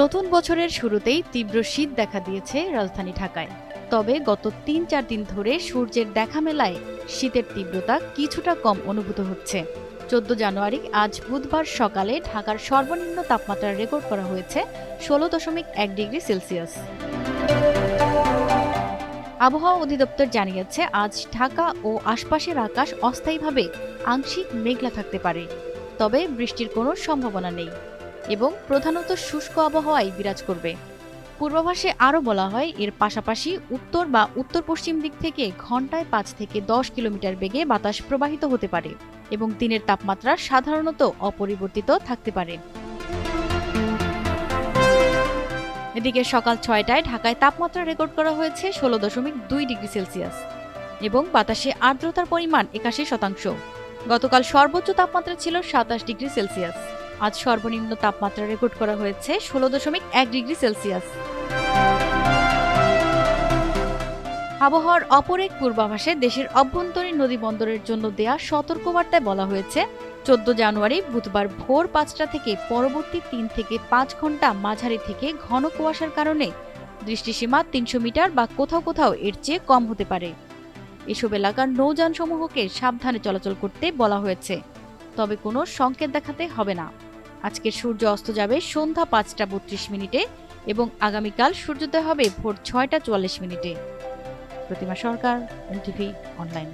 নতুন বছরের শুরুতেই তীব্র শীত দেখা দিয়েছে রাজধানী ঢাকায়। তবে গত তিন চার দিন ধরে সূর্যের দেখা মেলায় শীতের তীব্রতা কিছুটা কম অনুভূত হচ্ছে। চোদ্দ জানুয়ারি, আজ বুধবার সকালে ঢাকার সর্বনিম্ন তাপমাত্রা রেকর্ড করা হয়েছে ষোলো দশমিক এক ডিগ্রি সেলসিয়াস। আবহাওয়া অধিদপ্তর জানিয়েছে, আজ ঢাকা ও আশপাশের আকাশ অস্থায়ীভাবে আংশিক মেঘলা থাকতে পারে, তবে বৃষ্টির কোনো সম্ভাবনা নেই। এবং প্রধানত শুষ্ক আবহাওয়াই বিরাজ করবে। পূর্বাভাসে আরও বলা হয়, এর পাশাপাশি উত্তর বা উত্তর পশ্চিম দিক থেকে ঘন্টায় পাঁচ থেকে দশ কিলোমিটার বেগে বাতাস প্রবাহিত হতে পারে এবং দিনের তাপমাত্রা সাধারণত অপরিবর্তিত থাকতে পারে। এদিকে সকাল ছয়টায় ঢাকায় তাপমাত্রা রেকর্ড করা হয়েছে ষোলো দশমিক দুই ডিগ্রি সেলসিয়াস এবং বাতাসে আর্দ্রতার পরিমাণ একাশি শতাংশ। গতকাল সর্বোচ্চ তাপমাত্রা ছিল সাতাশ ডিগ্রি সেলসিয়াস। আজ সর্বনিম্ন তাপমাত্রা রেকর্ড করা হয়েছে ষোলো দশমিক এক ডিগ্রি সেলসিয়াস। আবহাওয়ার অপর এক পূর্বাভাসে দেশের অভ্যন্তরীণ নদী বন্দরের জন্য দেয়া সতর্কবার্তায় বলা হয়েছে, চোদ্দ জানুয়ারি বুধবার ভোর পাঁচটা থেকে পরবর্তী তিন থেকে পাঁচ ঘণ্টা মাঝারি থেকে ঘন কুয়াশার কারণে দৃষ্টিসীমা তিনশো মিটার বা কোথাও কোথাও এর চেয়ে কম হতে পারে। এসব এলাকার নৌযানসমূহকে সাবধানে চলাচল করতে বলা হয়েছে, তবে কোনো সংকেত দেখাতে হবে না। আজকের সূর্য অস্ত যাবে সন্ধ্যা পাঁচটা বত্রিশ মিনিটে এবং আগামীকাল সূর্যোদয় হবে ভোর ছয়টা চুয়াল্লিশ মিনিটে। Pratima Sarkar, NTV, online.